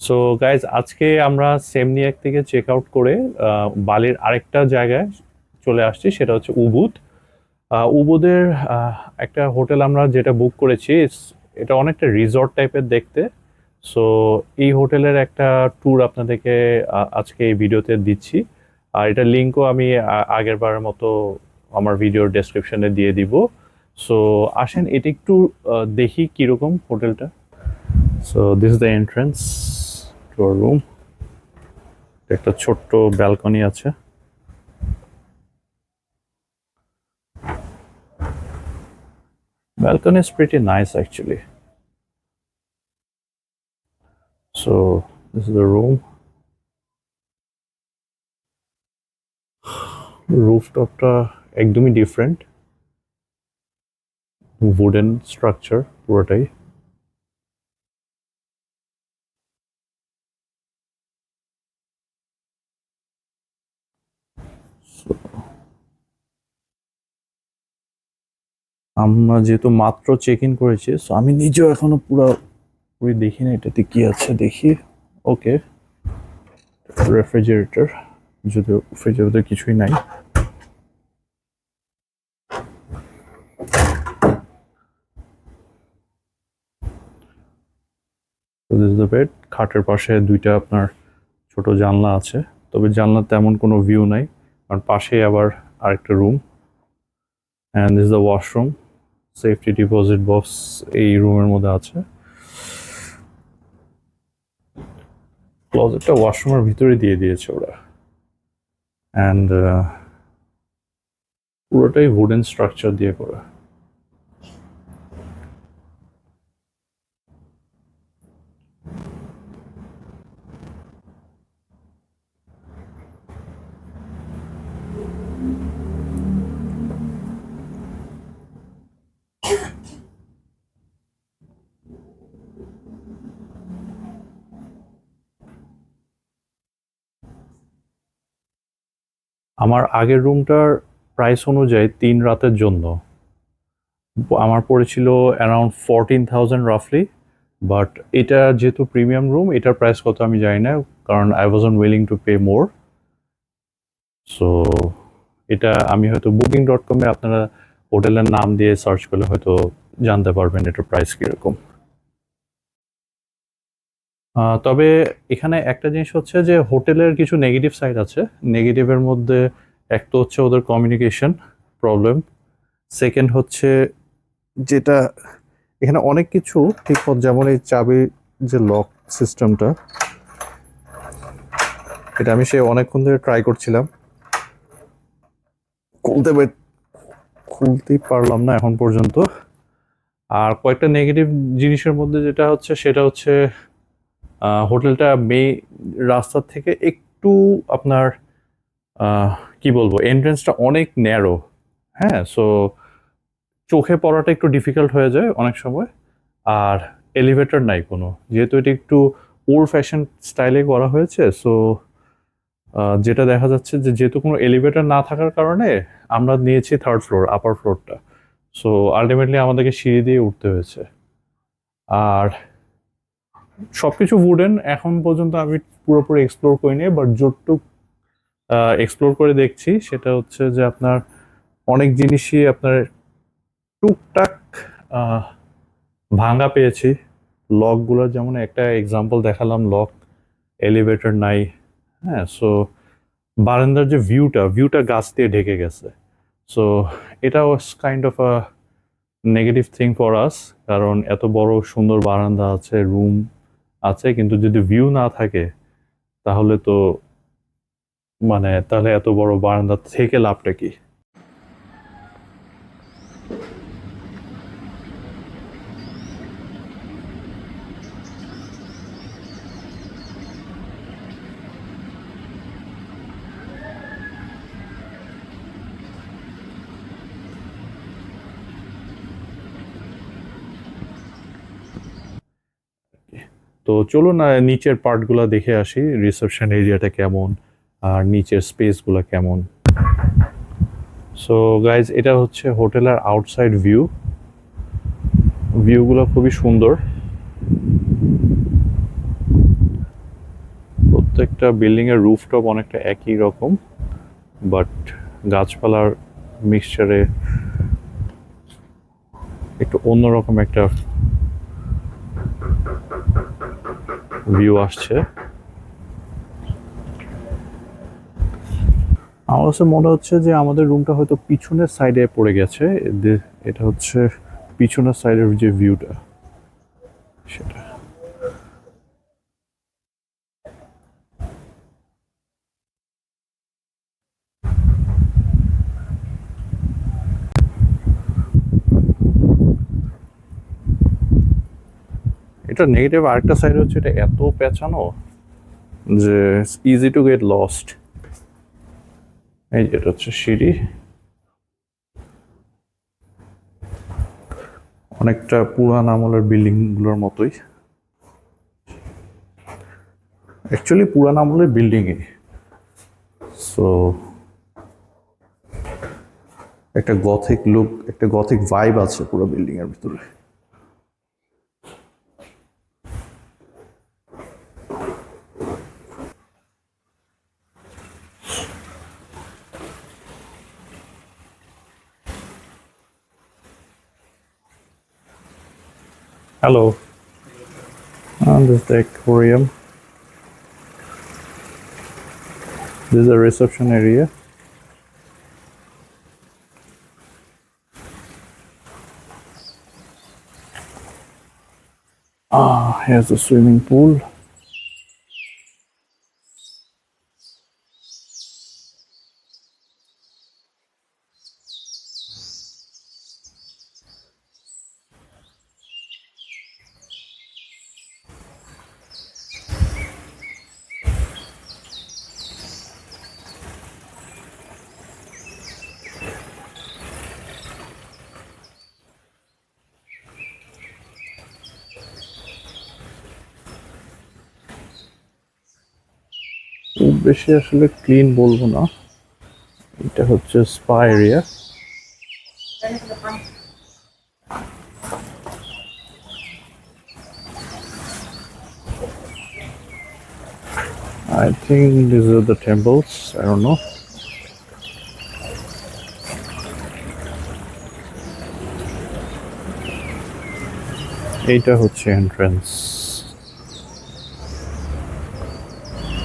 So guys আজকে আমরা সেমনিয়াক থেকে চেক আউট করে বালির আরেকটা জায়গায় চলে আসছি, সেটা হচ্ছে উবুদ। উবুদের একটা হোটেল আমরা যেটা বুক করেছি এটা অনেকটা রিসর্ট টাইপের দেখতে। সো এই হোটেলের একটা ট্যুর আপনাদেরকে আজকে এই ভিডিওতে দিচ্ছি। আর এটা লিঙ্কও আমি, আ- আগের বারের মতো আমার ভিডিওর ডেসক্রিপশনে দিয়ে দিব। সো আসেন, এটা একটু দেখি কীরকম হোটেলটা। So this the entrance to room একটা ছোট্ট ব্যালকনি আছে। balcony is pretty nice, actually so, this is the room রুফটপটা একদমই ডিফারেন্ট উডেন স্ট্রাকচার পুরোটাই। আমরা যেহেতু মাত্র চেক ইন করেছি সো আমি নিজেও এখনও পুরো পুরো দেখি না এটাতে কি আছে দেখি। ওকে রেফ্রিজারেটর যদিও ফ্রিজের কিছুই নাই। বেড খাটের পাশে দুইটা আপনার ছোট জানলা আছে, তবে জানলা তেমন কোনো ভিউ নাই। কারণ পাশেই আবার আরেকটা room and this the washroom safety deposit box এই রুমের মধ্যে আছে। ক্লোজেটটা ওয়াশরুমের ভিতরে দিয়ে দিয়েছে ওরা। অ্যান্ড পুরোটাই উডেন স্ট্রাকচার দিয়ে করা। আমার আগের রুমটার প্রাইস অনুযায়ী তিন রাতের জন্য। আমার পড়েছিল অ্যারাউন্ড ফোরটিন থাউজেন্ড রাফলি বাট এটা যেহেতু প্রিমিয়াম রুম এটার প্রাইস কত আমি জানি না, কারণ I was unwilling to pay more so এটা আমি হয়তো বুকিং ডট কমে আপনারা হোটেলের নাম দিয়ে সার্চ করলে হয়তো জানতে পারবেন এটার প্রাইস কীরকম। তবে এখানে একটা জিনিস হচ্ছে যে হোটেলের কিছু নেগেটিভ সাইড আছে। নেগেটিভের মধ্যে এক তো হচ্ছে ওদের কমিউনিকেশন প্রবলেম সেকেন্ড হচ্ছে যেটা এখানে অনেক কিছু ঠিক যেমন এই চাবির যে লক সিস্টেমটা এটা আমি সে অনেকক্ষণ ধরে ট্রাই করছিলাম। খুলতে খুলতেই পারলাম না এখন পর্যন্ত। আর কয়েকটা নেগেটিভ জিনিসের মধ্যে যেটা হচ্ছে, সেটা হচ্ছে হোটেলটা মে রাস্তার থেকে একটু আপনার কি বলব এন্ট্রেন্সটা অনেক ন্যারো হ্যাঁ সো চোখে পড়াটা একটু ডিফিকাল্ট হয়ে যায় অনেক সময়, আর এলিভেটর নাই কোনো। যেহেতু এটা একটু ওল্ড ফ্যাশন স্টাইলে করা হয়েছে সো যেটা দেখা যাচ্ছে যে যেহেতু কোনো এলিভেটর না থাকার কারণে আমরা নিয়েছি থার্ড ফ্লোর আপার ফ্লোরটা সো আলটিমেটলি আমাদেরকে সিঁড়ি দিয়ে উঠতে হয়েছে। আর সবকিছু উডেন এখন পর্যন্ত আমি পুরোপুরি এক্সপ্লোর করিনি বাট যতটুক এক্সপ্লোর করে দেখছি। সেটা হচ্ছে যে আপনার অনেক জিনিসই আপনার টুকটাক ভাঙা পেয়েছি। লকগুলোর যেমন একটা এক্সাম্পল দেখালাম, লক এলিভেটর নাই হ্যাঁ সো বারান্দার যে ভিউটা ভিউটা গাছ দিয়ে ঢেকে গেছে। সো এটা was kind of a negative thing for us কারণ এত বড় সুন্দর বারান্দা আছে রুম আছে, কিন্তু যদি ভিউ না থাকে, তাহলে তো মানে তাহলে এত বড় বারান্দা থেকে লাভটা কি? তো চলুন নিচের পার্টগুলো দেখে আসি রিসেপশন এরিয়াটা কেমন, আর নিচের স্পেসগুলো কেমন। সো গাইজ এটা হচ্ছে হোটেলের আউটসাইড ভিউ ভিউগুলো খুবই সুন্দর। প্রত্যেকটা বিল্ডিং এর রুফটপ অনেকটা একই রকম বাট গাছপালার মিক্সচারে একটু অন্যরকম একটা ভিউ আসছে। আমার কাছে মনে হচ্ছে যে আমাদের রুমটা হয়তো পিছনের সাইডে পড়ে গেছে। এটা হচ্ছে পিছনের সাইডের যে ভিউটা, সেটা। এটা নেগেটিভ আরেকটা সাইড হচ্ছে এটা এত পেঁচানো যে ইজি টু গেট লস্ট এই যে এটা হচ্ছে সিঁড়ি। অনেকটা পুরান আমলের বিল্ডিংগুলোর মতোই। অ্যাকচুয়ালি পুরান আমলের বিল্ডিংই। সো একটা গথিক লুক একটা গথিক ভাইব আছে পুরো বিল্ডিং এর ভিতরে। Hello. And this is the aquarium. This is the reception area. Ah, here's the swimming pool. খুব বেশি আসলে ক্লিন বলব না এটা হচ্ছে spa area I think these are the temples. I don't know. এইটা হচ্ছে entrance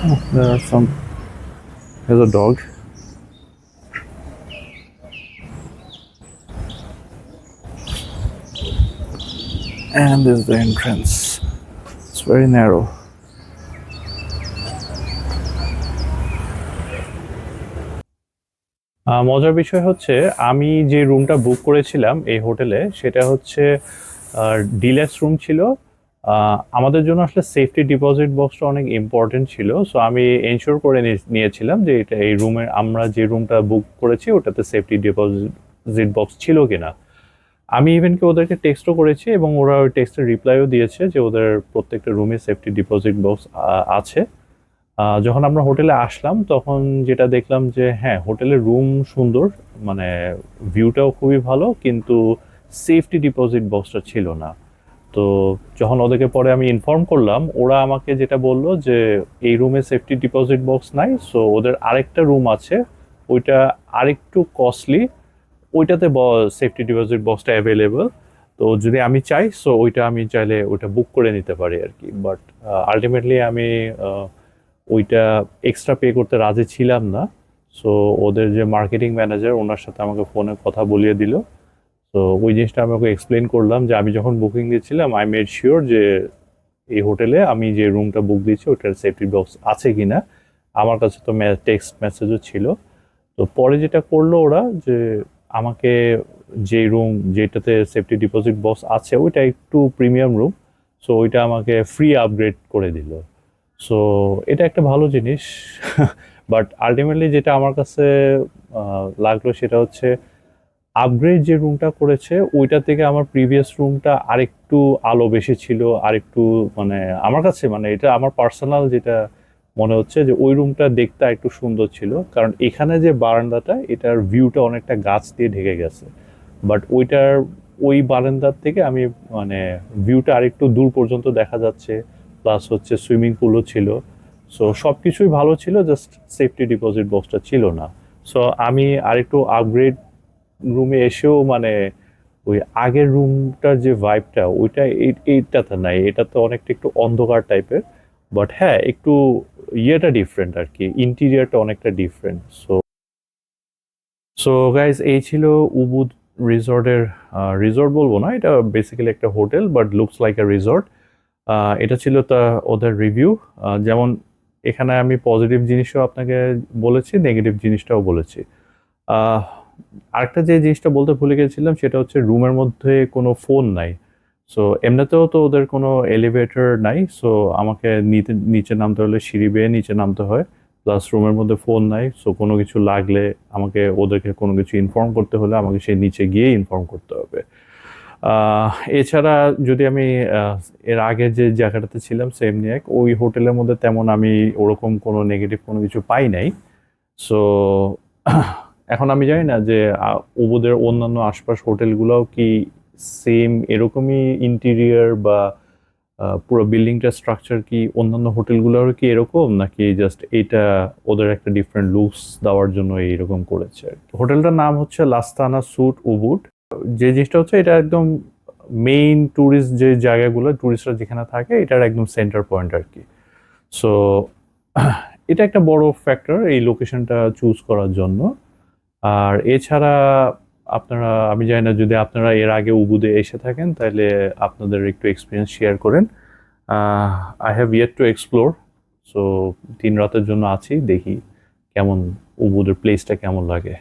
Oh, are some. There's a dog. And there's the entrance. It's very narrow. মজার বিষয় হচ্ছে আমি যে রুমটা বুক করেছিলাম এই হোটেলে সেটা হচ্ছে ডিলেক্স রুম ছিল আমাদের জন্য আসলে সেফটি ডিপোজিট বক্সটা অনেক ইম্পর্টেন্ট ছিল। সো আমি এনশোর করে নিয়েছিলাম যে এটা এই রুমের, আমরা যে রুমটা বুক করেছি ওটাতে সেফটি ডিপোজিট বক্স ছিল কিনা। আমি ইভেনকে ওদেরকে টেক্সটও করেছি এবং ওরা ওই টেক্সটের রিপ্লাইও দিয়েছে যে ওদের প্রত্যেকটা রুমে সেফটি ডিপোজিট বক্স আছে। যখন আমরা হোটেলে আসলাম, তখন যেটা দেখলাম যে হ্যাঁ হোটেলের রুম সুন্দর মানে ভিউটাও খুবই ভালো, কিন্তু সেফটি ডিপোজিট বক্সটা ছিল না। তো যখন ওদেরকে পরে আমি ইনফর্ম করলাম, ওরা আমাকে যেটা বলল যে, এই রুমে সেফটি ডিপোজিট বক্স নাই সো ওদের আরেকটা রুম আছে, ওইটা আরেকটু কস্টলি ওইটাতে সেফটি ডিপোজিট বক্সটা অ্যাভেলেবল তো যদি আমি চাই সো ওইটা আমি চাইলে ওইটা বুক করে নিতে পারি আর কি বাট আলটিমেটলি আমি ওইটা এক্সট্রা পে করতে রাজি ছিলাম না সো ওদের যে মার্কেটিং ম্যানেজার ওনার সাথে আমাকে ফোনে কথা বলিয়ে দিল। তো ওই জিনিসটা আমি ওকে এক্সপ্লেন করলাম যে আমি যখন বুকিং দিয়েছিলাম আই মেড শিওর যে এই হোটেলে আমি যে রুমটা বুক দিয়েছি ওটার সেফটি বক্স আছে কি না আমার কাছে তো টেক্সট মেসেজও ছিল। তো পরে যেটা করল ওরা যে আমাকে যে রুম যেটাতে সেফটি ডিপোজিট বক্স আছে, ওইটা একটু প্রিমিয়াম রুম সো ওইটা আমাকে ফ্রি আপগ্রেড করে দিল। সো এটা একটা ভালো জিনিস বাট আলটিমেটলি যেটা আমার কাছে লাগল সেটা হচ্ছে আপগ্রেড যে রুমটা করেছে, ওইটা থেকে আমার প্রিভিয়াস রুমটা আরেকটু আলো বেশি ছিল, আরেকটু মানে আমার কাছে মানে এটা আমার পার্সোনাল যেটা মনে হচ্ছে যে ওই রুমটা দেখতে একটু সুন্দর ছিল। কারণ এখানে যে বারান্দাটা, এটার ভিউটা অনেকটা গাছ দিয়ে ঢেকে গেছে। বাট ওইটার, ওই বারান্দার থেকে আমি মানে ভিউটা আরেকটু দূর পর্যন্ত দেখা যাচ্ছে প্লাস হচ্ছে সুইমিং পুলও ছিল। সো সব কিছুই ভালো ছিল জাস্ট সেফটি ডিপোজিট বক্সটা ছিল না। সো আমি আরেকটু আপগ্রেড রুমে এসেও মানে ওই আগের রুমটার যে ভাইবটা ওইটা এই- এইটাতে নাই। এটা তো অনেকটা একটু অন্ধকার টাইপের বাট হ্যাঁ একটু ইয়েটা ডিফারেন্ট আর কি ইন্টেরিয়ারটা অনেকটা ডিফারেন্ট সো সো গাইজ এই ছিল উবুদ রিসর্টের রিসর্ট বলব না। এটা বেসিক্যালি একটা hotel but looks like a resort এটা ছিল তা ওদের রিভিউ যেমন এখানে আমি পজিটিভ জিনিসও আপনাকে বলেছি নেগেটিভ জিনিসটাও বলেছি। আরেকটা যে জিনিসটা বলতে ভুলে গেছিলাম, সেটা হচ্ছে রুমের মধ্যে কোনো ফোন নাই। সো এমনিতেও তো ওদের কোনো এলিভেটর নাই সো আমাকে নিচে নামতে হলে সিঁড়ি বেয়ে নিচে নামতে হয়। প্লাস রুমের মধ্যে ফোন নাই সো কোনো কিছু লাগলে আমাকে ওদেরকে কোনো কিছু ইনফর্ম করতে হলে আমাকে সেই নিচে গিয়ে ইনফর্ম করতে হবে। এছাড়া যদি আমি এর আগে যে জায়গাটাতে ছিলাম সেমনিয়াক ওই হোটেলের মধ্যে তেমন আমি ওরকম কোনো নেগেটিভ কোনো কিছু পাই নাই। সো এখন আমি জানি না যে উবুদের অন্যান্য আশপাশ হোটেলগুলোও কি সেম এরকমই ইন্টেরিয়ার বা পুরো বিল্ডিংটার স্ট্রাকচার কি অন্যান্য হোটেলগুলোরও কি এরকম? নাকি জাস্ট এটা ওদের একটা ডিফারেন্ট লুকস দেওয়ার জন্য এইরকম করেছে হোটেলটার নাম হচ্ছে লাস্তানা সুট উবুড যে জিনিসটা হচ্ছে এটা একদম মেইন ট্যুরিস্ট যে জায়গাগুলো ট্যুরিস্টরা যেখানে থাকে, এটার একদম সেন্টার পয়েন্ট আর কি। সো এটা একটা বড় ফ্যাক্টর এই লোকেশনটা চুজ করার জন্য। আর এছাড়া আপনারা, আমি জানি না যদি আপনারা এর আগে উবুদে এসে থাকেন, তাহলে আপনাদের একটু এক্সপিরিয়েন্স শেয়ার করেন। I have yet to explore so তিন রাতের জন্য আছি, দেখি কেমন উবুদের প্লেসটা কেমন লাগে।